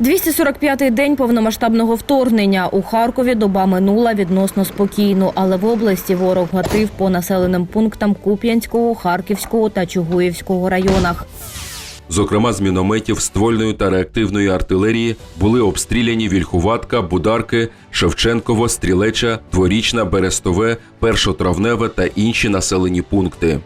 245-й день повномасштабного вторгнення. У Харкові доба минула відносно спокійно, але в області ворог гатив по населеним пунктам Куп'янського, Харківського та Чугуївського районах. Зокрема, з мінометів, ствольної та реактивної артилерії були обстріляні Вільхуватка, Бударки, Шевченково, Стрілеча, Дворічна, Берестове, Першотравневе та інші населені пункти.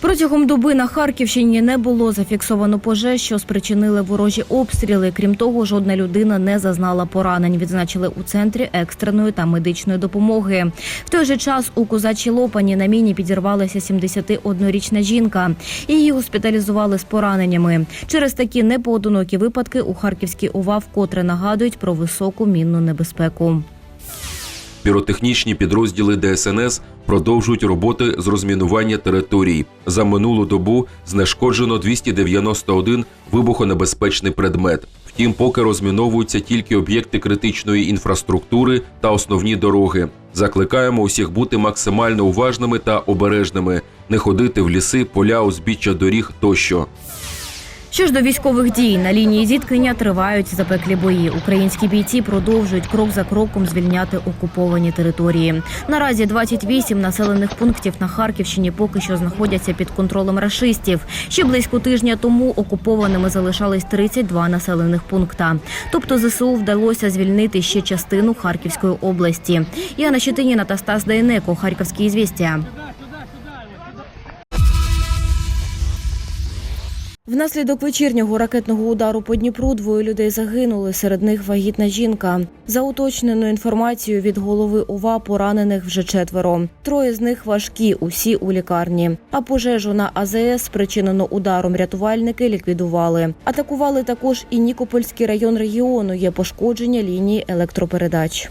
Протягом доби на Харківщині не було зафіксовано пожеж, що спричинили ворожі обстріли. Крім того, жодна людина не зазнала поранень. Відзначили у центрі екстреної та медичної допомоги. В той же час у козачій лопані на міні підірвалася 71-річна жінка. Її госпіталізували з пораненнями. Через такі непоодинокі випадки у Харківській ОВА вкотре нагадують про високу мінну небезпеку. Піротехнічні підрозділи ДСНС продовжують роботи з розмінування територій. За минулу добу знешкоджено 291 вибухонебезпечний предмет. Втім, поки розміновуються тільки об'єкти критичної інфраструктури та основні дороги. Закликаємо усіх бути максимально уважними та обережними, не ходити в ліси, поля, узбіччя доріг тощо. Що ж до військових дій на лінії зіткнення тривають запеклі бої. Українські бійці продовжують крок за кроком звільняти окуповані території. Наразі 28 населених пунктів на Харківщині поки що знаходяться під контролем рашистів. Ще близько тижня тому окупованими залишались 32 населених пункта. Тобто ЗСУ вдалося звільнити ще частину Харківської області. Яна Щетиніна та Стас Дайнеко, Харківські ізвістія. Внаслідок вечірнього ракетного удару по Дніпру двоє людей загинули. Серед них вагітна жінка. За уточненою інформацією від голови ОВА поранених вже четверо. Троє з них важкі, усі у лікарні. А пожежу на АЗС, спричинену ударом, рятувальники ліквідували. Атакували також і Нікопольський район регіону. Є пошкодження лінії електропередач.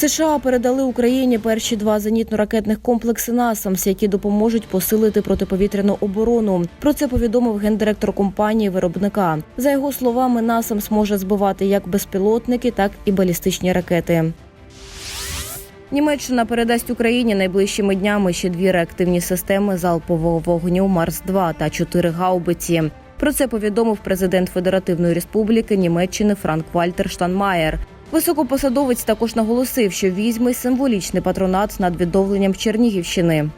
США передали Україні перші два зенітно-ракетних комплекси «Насамс», які допоможуть посилити протиповітряну оборону. Про це повідомив гендиректор компанії виробника. За його словами, «Насамс» може збивати як безпілотники, так і балістичні ракети. Німеччина передасть Україні найближчими днями ще дві реактивні системи залпового вогню Марс 2 та чотири гаубиці. Про це повідомив президент Федеративної Республіки Німеччини Франк Вальтер Штанмаєр. Високопосадовець також наголосив, що візьме символічний патронат над відновленням Чернігівщини.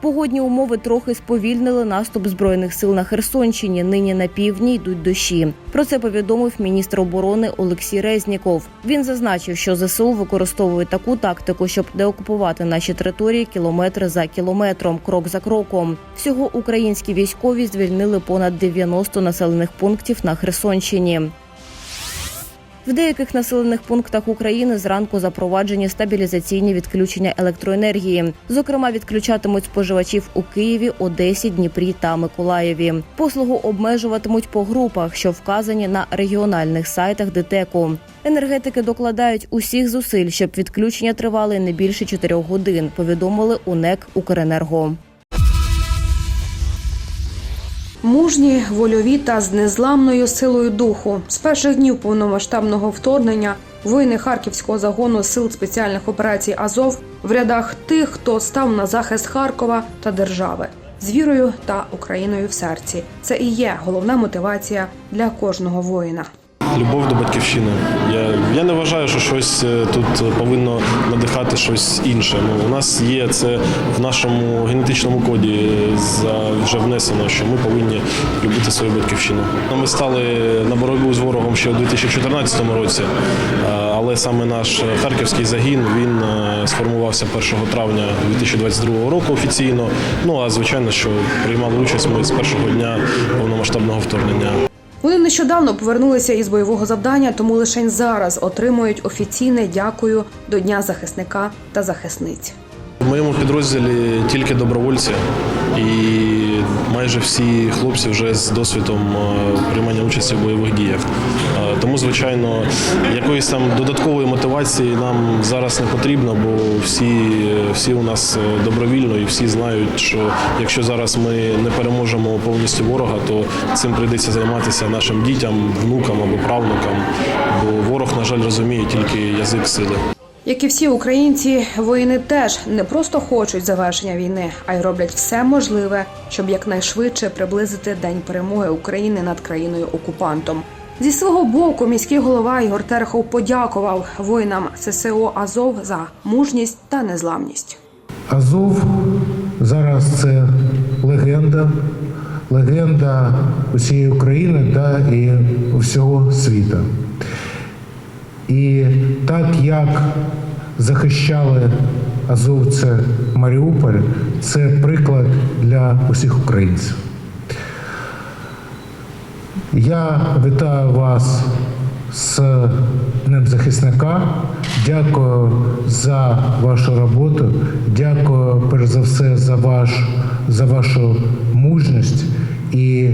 Погодні умови трохи сповільнили наступ збройних сил на Херсонщині. Нині на півдні йдуть дощі. Про це повідомив міністр оборони Олексій Резніков. Він зазначив, що ЗСУ використовують таку тактику, щоб деокупувати наші території кілометр за кілометром, крок за кроком. Всього українські військові звільнили понад 90 населених пунктів на Херсонщині. В деяких населених пунктах України зранку запроваджені стабілізаційні відключення електроенергії. Зокрема, відключатимуть споживачів у Києві, Одесі, Дніпрі та Миколаєві. Послугу обмежуватимуть по групах, що вказані на регіональних сайтах ДТЕКу. Енергетики докладають усіх зусиль, щоб відключення тривали не більше 4 годин. Повідомили у НЕК Укренерго. Мужні, вольові та з незламною силою духу. З перших днів повномасштабного вторгнення воїни харківського загону сил спеціальних операцій Азов в рядах тих, хто став на захист Харкова та держави з вірою та Україною в серці. Це і є головна мотивація для кожного воїна. Любов до батьківщини. Я, я не вважаю, що щось е, тут повинно надихати щось інше. Ну, у нас є це в нашому генетичному коді за, вже внесено, що ми повинні любити свою батьківщину. Ми стали на боротьбу з ворогом ще у 2014 році, е, але саме наш харківський загін він е, сформувався 1 травня 2022 року офіційно. Ну а звичайно, що приймали участь ми з першого дня повномасштабного вторгнення. Вони нещодавно повернулися із бойового завдання, тому лише зараз отримують офіційне дякую до Дня захисника та захисниць. В моєму підрозділі тільки добровольці, і майже всі хлопці вже з досвідом е, приймання участі в бойових діях. Е, Тому, звичайно, якоїсь там додаткової мотивації нам зараз не потрібно, бо всі, всі у нас е, добровільно і всі знають, що якщо зараз ми не переможемо повністю ворога, то цим прийдеться займатися нашим дітям, внукам або правнукам. Бо ворог, на жаль, розуміє тільки язик сили. Як і всі українці, воїни теж не просто хочуть завершення війни, а й роблять все можливе, щоб якнайшвидше приблизити день перемоги України над країною окупантом. Зі свого боку, міський голова Ігор Терехов подякував воїнам ССО Азов за мужність та незламність. Азов зараз це легенда, легенда усієї України та і всього світу. І так як захищали азовці Маріуполь, це приклад для усіх українців. Я вітаю вас з Днем захисника. Дякую за вашу роботу. Дякую перш за все за, ваш, за вашу мужність і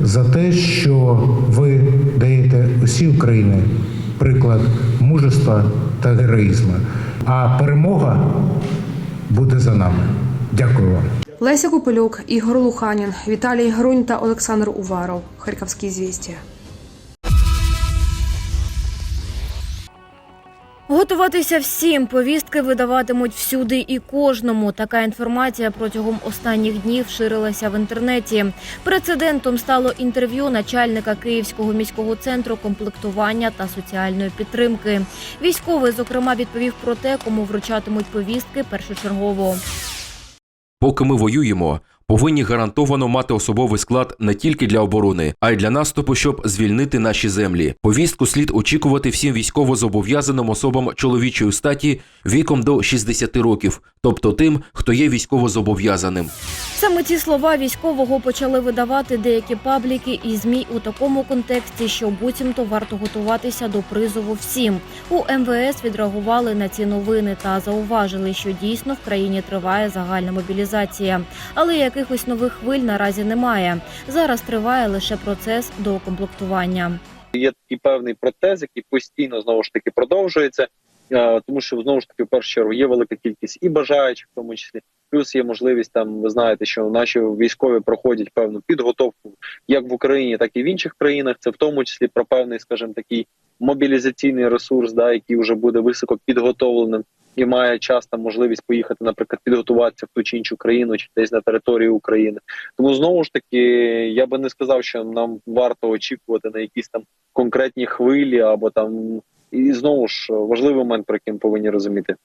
за те, що ви даєте усій Україні приклад мужества та героїзму. А перемога буде за нами. Дякую вам. Леся Купелюк, Ігор Луханін, Віталій Грунь та Олександр Уваров. Харківські звістя. Готуватися всім повістки видаватимуть всюди і кожному. Така інформація протягом останніх днів ширилася в інтернеті. Прецедентом стало інтерв'ю начальника Київського міського центру комплектування та соціальної підтримки. Військовий, зокрема, відповів про те, кому вручатимуть повістки першочергово. Поки ми воюємо, повинні гарантовано мати особовий склад не тільки для оборони, а й для наступу, щоб звільнити наші землі. Повістку слід очікувати всім військовозобов'язаним особам чоловічої статі віком до 60 років, тобто тим, хто є військовозобов'язаним. Саме ці слова військового почали видавати деякі пабліки і змі у такому контексті, що буцімто варто готуватися до призову всім. У МВС відреагували на ці новини та зауважили, що дійсно в країні триває загальна мобілізація, але якихось нових хвиль наразі немає. Зараз триває лише процес докомплектування. є такий певний протез, який постійно знову ж таки продовжується, е, тому що знову ж таки в першу чергу є велика кількість і бажаючих, в тому числі. Плюс є можливість там. Ви знаєте, що наші військові проходять певну підготовку як в Україні, так і в інших країнах. Це в тому числі про певний, скажімо, такий мобілізаційний ресурс, да, який вже буде високо підготовленим і має час там можливість поїхати, наприклад, підготуватися в ту чи іншу країну, чи десь на територію України. Тому знову ж таки, я би не сказав, що нам варто очікувати на якісь там конкретні хвилі, або там і знову ж важливий момент, про який повинні розуміти.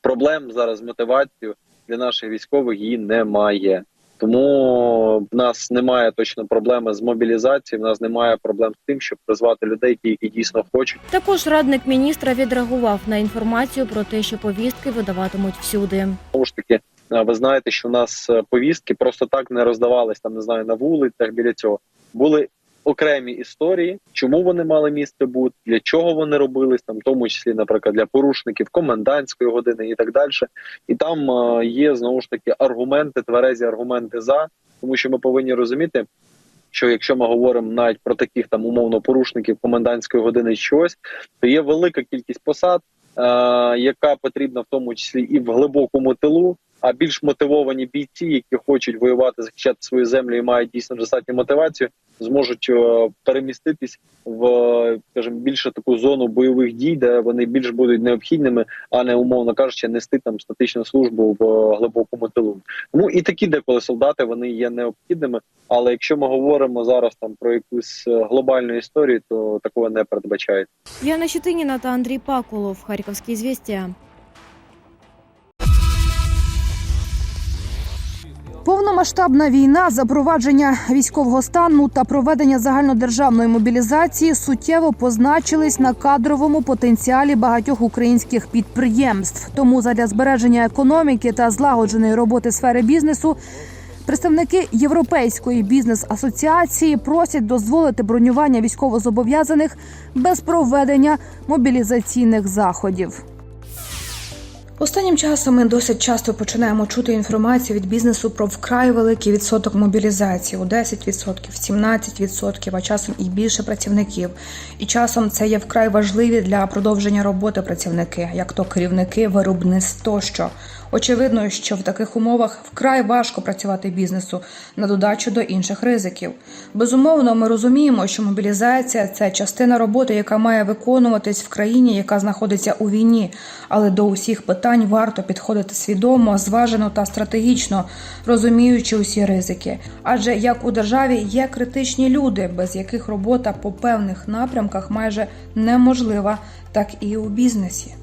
Проблем зараз з мотивацією для наших військових її немає. Тому в нас немає точно проблеми з мобілізацією. В нас немає проблем з тим, щоб призвати людей, ті, які дійсно хочуть. Також радник міністра відреагував на інформацію про те, що повістки видаватимуть всюди. Тому ж таки, ви знаєте, що в нас е, повістки просто так не роздавались там, не знаю, на вулицях біля цього. Були окремі історії, чому вони мали місце бути, для чого вони робились, там, в тому числі, наприклад, для порушників комендантської години і так далі. І там е, є знову ж таки аргументи, тверезі аргументи за, тому що ми повинні розуміти. Що якщо ми говоримо навіть про таких там умовно порушників комендантської години чогось, то є велика кількість посад, е, яка потрібна в тому числі і в глибокому тилу. А більш мотивовані бійці, які хочуть воювати, захищати свою землю і мають дійсно достатню мотивацію, зможуть е, переміститись в, е, скажімо, більше таку зону бойових дій, де вони більш будуть необхідними, а не умовно кажучи, нести там статичну службу в е, глибокому тилу. Тому і такі деколи солдати вони є необхідними. Але якщо ми говоримо зараз там про якусь глобальну історію, то такого не передбачається. Яна Щетиніна та Андрій Пакулов. Харківські звістя. Повномасштабна війна, запровадження військового стану та проведення загальнодержавної мобілізації суттєво позначились на кадровому потенціалі багатьох українських підприємств. Тому задля збереження економіки та злагодженої роботи сфери бізнесу. Представники Європейської бізнес-асоціації просять дозволити бронювання військовозобов'язаних без проведення мобілізаційних заходів. Останнім часом ми досить часто починаємо чути інформацію від бізнесу про вкрай великий відсоток мобілізації у 10%, 17%, а часом і більше працівників. І часом це є вкрай важливі для продовження роботи працівники, як то керівники, виробництв тощо. Очевидно, що в таких умовах вкрай важко працювати бізнесу на додачу до інших ризиків. Безумовно, ми розуміємо, що мобілізація це частина роботи, яка має виконуватись в країні, яка знаходиться у війні. Але до усіх питань варто підходити свідомо, зважено та стратегічно, розуміючи усі ризики. Адже як у державі є критичні люди, без яких робота по певних напрямках майже неможлива, так і у бізнесі.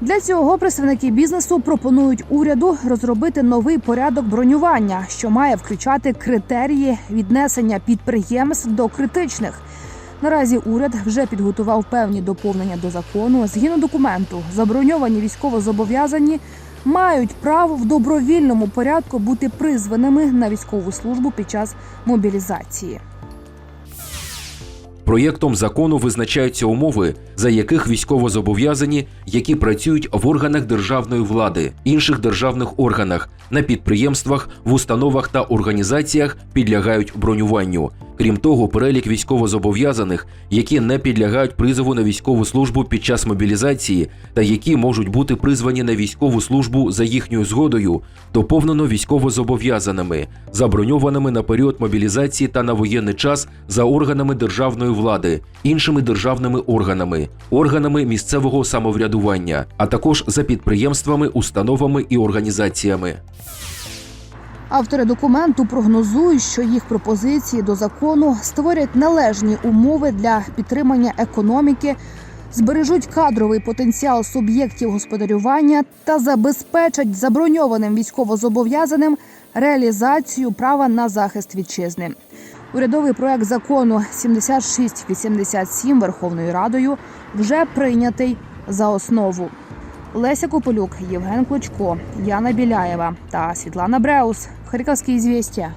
Для цього представники бізнесу пропонують уряду розробити новий порядок бронювання, що має включати критерії віднесення підприємств до критичних. Наразі уряд вже підготував певні доповнення до закону. Згідно документу, заброньовані військовозобов'язані мають право в добровільному порядку бути призваними на військову службу під час мобілізації. Проєктом закону визначаються умови, за яких військовозобов'язані, які працюють в органах державної влади, інших державних органах, на підприємствах, в установах та організаціях підлягають бронюванню. Крім того, перелік військовозобов'язаних, які не підлягають призову на військову службу під час мобілізації та які можуть бути призвані на військову службу за їхньою згодою, доповнено військовозобов'язаними, заброньованими на період мобілізації та на воєнний час за органами державної іншими державними органами, органами місцевого самоврядування, а також за підприємствами, установами і організаціями. Автори документу прогнозують, що їх пропозиції до закону створять належні умови для підтримання економіки, збережуть кадровий потенціал суб'єктів господарювання та забезпечать заброньованим військовозобов'язаним реалізацію права на захист вітчизни. Урядовий проект закону 7687 Верховною Радою вже прийнятий за основу. Леся Кополюк, Євген Клочко, Яна Біляєва та Світлана Бреус. Харківські звістя.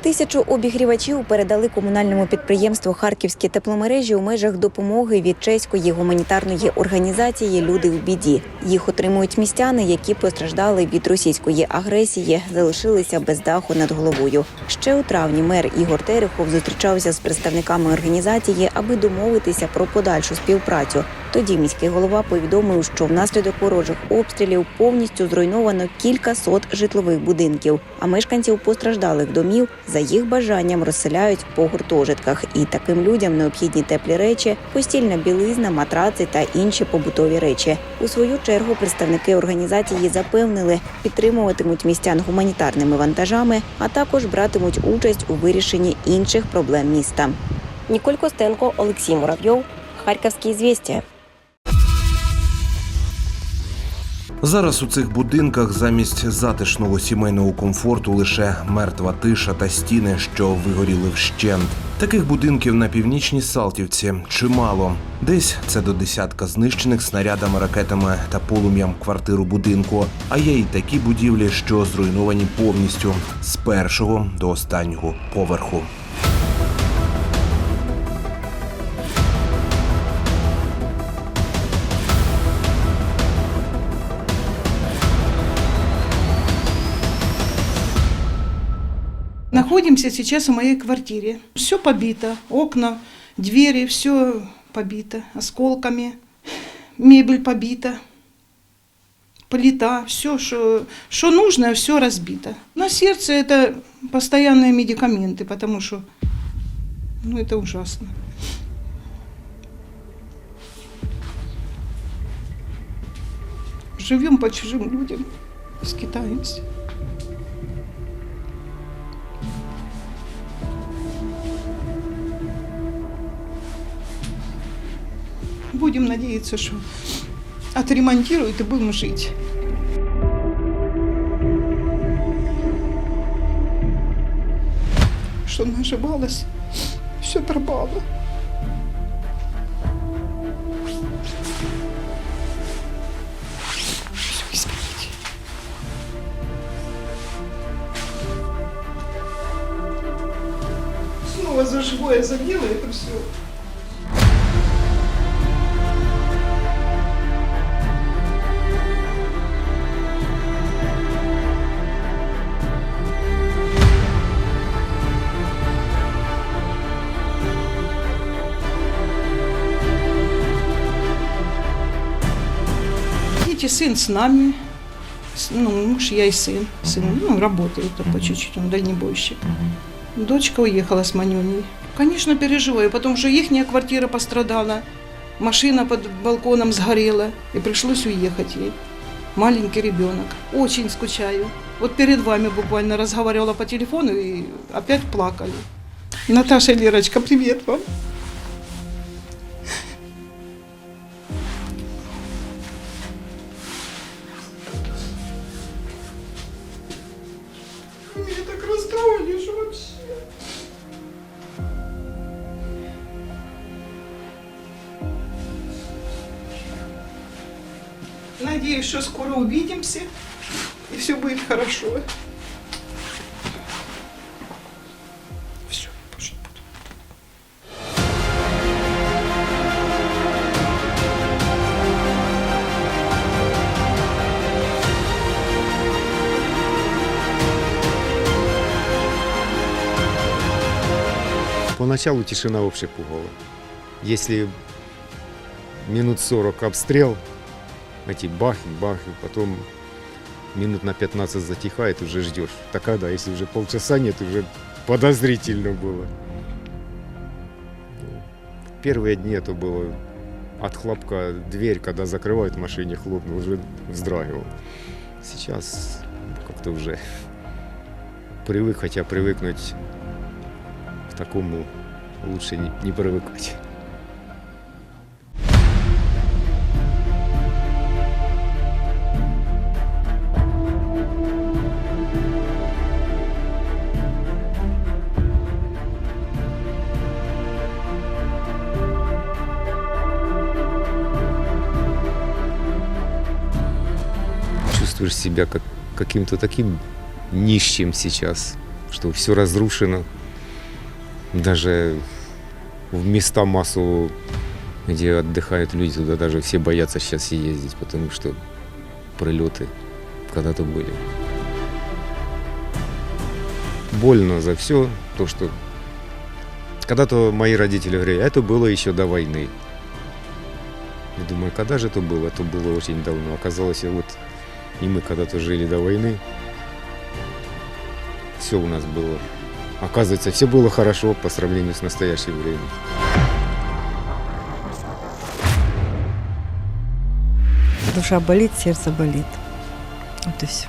Тисячу обігрівачів передали комунальному підприємству Харківські тепломережі у межах допомоги від чеської гуманітарної організації Люди в біді. Їх отримують містяни, які постраждали від російської агресії, залишилися без даху над головою. Ще у травні мер Ігор Терехов зустрічався з представниками організації, аби домовитися про подальшу співпрацю. Тоді міський голова повідомив, що внаслідок ворожих обстрілів повністю зруйновано кілька сот житлових будинків, а мешканців постраждалих домів за їх бажанням розселяють по гуртожитках. І таким людям необхідні теплі речі, постільна білизна, матраци та інші побутові речі. У свою чергу представники організації запевнили, підтримуватимуть містян гуманітарними вантажами, а також братимуть участь у вирішенні інших проблем міста. Ніколь Костенко, Олексій Муравйов, Харківські звістя. Зараз у цих будинках замість затишного сімейного комфорту лише мертва тиша та стіни, що вигоріли вщент. Таких будинків на північній Салтівці чимало. Десь це до десятка знищених снарядами, ракетами та полум'ям квартиру будинку. А є й такі будівлі, що зруйновані повністю з першого до останнього поверху. Находимся сейчас в моей квартире. Все побито, окна, двери, все побито осколками, мебель побита, плита, все, что, что нужно, все разбито. На сердце это постоянные медикаменты, потому что ну, это ужасно. Живем по чужим людям, скитаемся. Будем надеяться, что отремонтируют и будем жить. Что наживалось, все пропало. Снова за живое задела это все. Сын с нами. Ну, муж, я и сын. Сын, ну, работает там по чуть-чуть, он дальнобойщик. Дочка уехала с Манюней. Конечно, переживаю, потому что их квартира пострадала. Машина под балконом сгорела, и пришлось уехать ей. Маленький ребенок. Очень скучаю. Вот перед вами буквально разговаривала по телефону и опять плакали. Наташа Лерочка, привет вам. Поначалу тишина вообще пугала. Если минут 40 обстрел, эти бахи, бахи, потом минут на 15 затихает, уже ждешь. Так когда, если уже полчаса нет, уже подозрительно было. Первые дни это было от хлопка дверь, когда закрывают в машине, хлопнул, уже вздрагивал. Сейчас как-то уже привык, хотя привыкнуть к такому лучше не, не привыкать. Чувствуешь себя как каким-то таким нищим сейчас, что все разрушено. Даже в места массово, где отдыхают люди, туда даже все боятся сейчас ездить, потому что прилеты когда-то были. Больно за все то, что когда-то мои родители говорили, это было еще до войны. Я думаю, когда же это было? Это было очень давно. Оказалось, вот и мы когда-то жили до войны. Все у нас было. Оказывается, все было хорошо по сравнению с настоящим временем. Душа болит, сердце болит. Вот и все.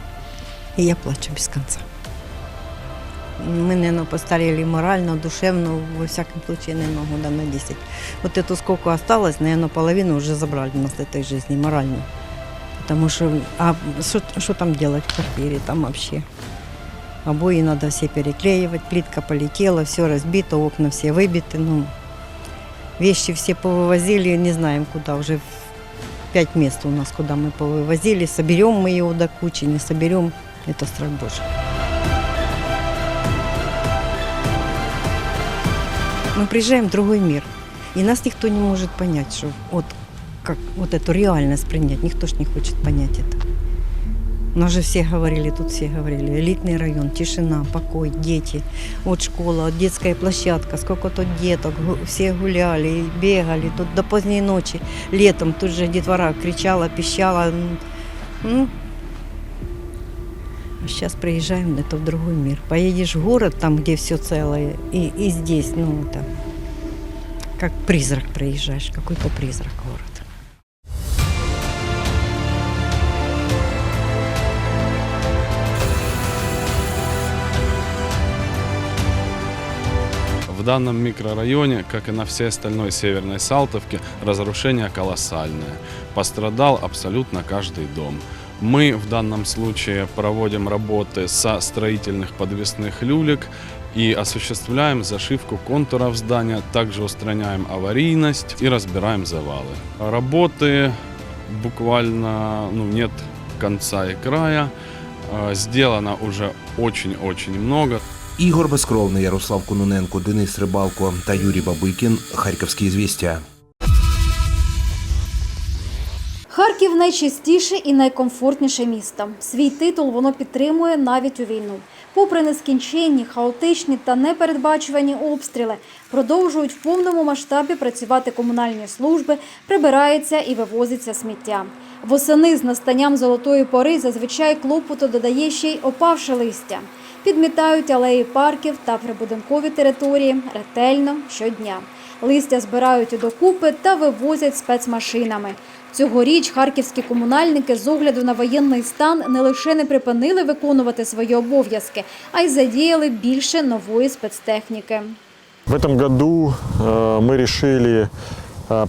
И я плачу без конца. Мы, наверное, постарели морально, душевно, во всяком случае, наверное, года на 10. Вот эту сколько осталось, наверное, половину уже забрали у нас этой жизни морально. Потому что, а что, что там делать в квартире, там вообще? Обои надо все переклеивать, плитка полетела, все разбито, окна все выбиты, ну, вещи все повывозили, не знаем куда, уже пять мест у нас, куда мы повывозили, соберем мы его до кучи, не соберем, это страх Божий. Мы приезжаем в другой мир, и нас никто не может понять, что вот как вот эту реальность принять, никто ж не хочет понять это. У нас же все говорили, тут все говорили, элитный район, тишина, покой, дети, вот школа, детская площадка, сколько тут деток, все гуляли, бегали, тут до поздней ночи, летом тут же детвора кричала, пищала. м. А сейчас приезжаем это в другой мир. Поедешь в город, там, где все целое, и, и здесь, ну, это, как призрак проезжаешь, какой-то призрак город. В данном микрорайоне, как и на всей остальной северной Салтовке, разрушение колоссальное. Пострадал абсолютно каждый дом. Мы в данном случае проводим работы со строительных подвесных люлек и осуществляем зашивку контуров здания, также устраняем аварийность и разбираем завалы. Работы буквально ну, нет конца и края. Э, Сделано уже очень-очень много. Ігор Безкровний, Ярослав Кононенко, Денис Рибалко та Юрій Бабикін. Харківські звістя. Харків найчистіше і найкомфортніше місто. Свій титул воно підтримує навіть у війну. Попри нескінченні, хаотичні та непередбачувані обстріли, продовжують в повному масштабі працювати комунальні служби, прибирається і вивозиться сміття. Восени з настанням золотої пори зазвичай клопоту додає ще й опавше листя. Підмітають алеї парків та прибудинкові території ретельно щодня. Листя збирають докупи та вивозять спецмашинами. Цьогоріч харківські комунальники з огляду на воєнний стан не лише не припинили виконувати свої обов'язки, а й задіяли більше нової спецтехніки. В этом году э, мы решили э,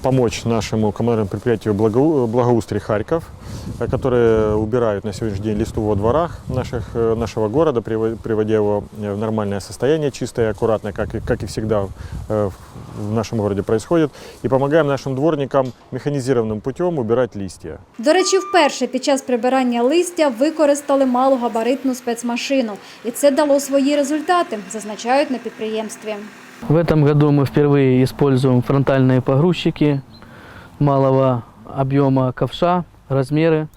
помочь нашему коммунальному предприятию «Благоу- «Благоустрий Харьков», э, которые убирают на сегодняшний день листву во дворах наших, э, нашего города, приво- приводя его э, в нормальное состояние, чистое и аккуратное, как и, как и всегда э, в нашем городе происходит. И помогаем нашим дворникам механизированным путем убирать листья. До речі, вперше під час прибирання листя використали малогабаритну спецмашину, і це дало свої результати, зазначають на підприємстві. В этом году мы впервые используем фронтальные погрузчики малого объема ковша, размеры.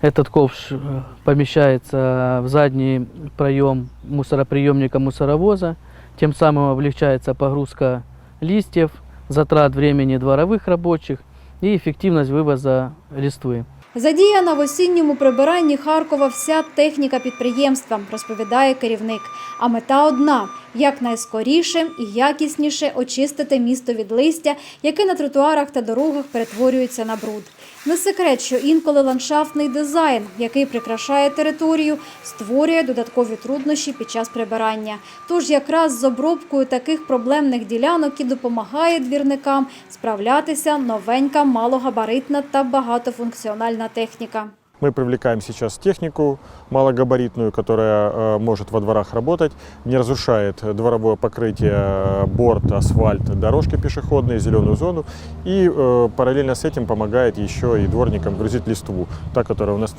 Этот ковш э, помещается в задний проем мусороприемника мусоровоза, тем самым облегчается погрузка листьев, затрат времени дворовых рабочих и эффективность вывоза листвы. Задіяна в осінньому прибиранні Харкова вся техніка підприємства, розповідає керівник. А мета одна якнайскоріше і якісніше очистити місто від листя, яке на тротуарах та дорогах перетворюється на бруд. Не секрет, що інколи ландшафтний дизайн, який прикрашає територію, створює додаткові труднощі під час прибирання. Тож якраз з обробкою таких проблемних ділянок і допомагає двірникам справлятися новенька малогабаритна та багатофункціональна техніка. Мы привлекаем сейчас технику малогабаритную, которая э, может во дворах работать, не разрушает дворовое покрытие, э, борт, асфальт, дорожки пешеходные, зеленую зону. И э, параллельно с этим помогает еще и дворникам грузить листву, та, которая у нас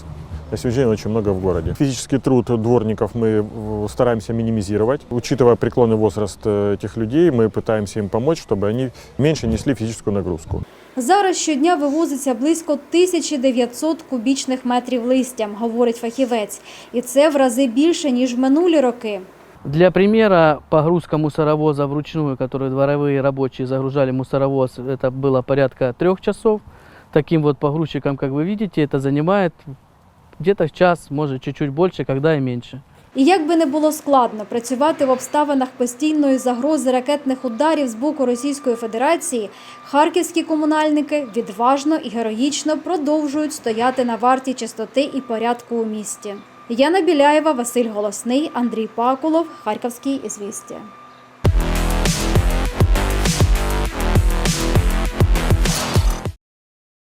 на сегодняшний день очень много в городе. Физический труд дворников мы стараемся минимизировать. Учитывая преклонный возраст этих людей, мы пытаемся им помочь, чтобы они меньше несли физическую нагрузку. Зараз щодня вивозиться близько 1900 кубічних метрів листя, говорить фахівець. І це в рази більше, ніж в минулі роки. Для примера, погрузка мусоровоза вручную, который дворовые рабочие загружали мусоровоз, это было порядка трех часов. Таким вот погрузчиком, как вы видите, это занимает где-то час, может чуть-чуть больше, когда и меньше. І як би не було складно працювати в обставинах постійної загрози ракетних ударів з боку Російської Федерації, харківські комунальники відважно і героїчно продовжують стояти на варті чистоти і порядку у місті. Яна Біляєва, Василь Голосний, Андрій Пакулов, Харківський ізвістія.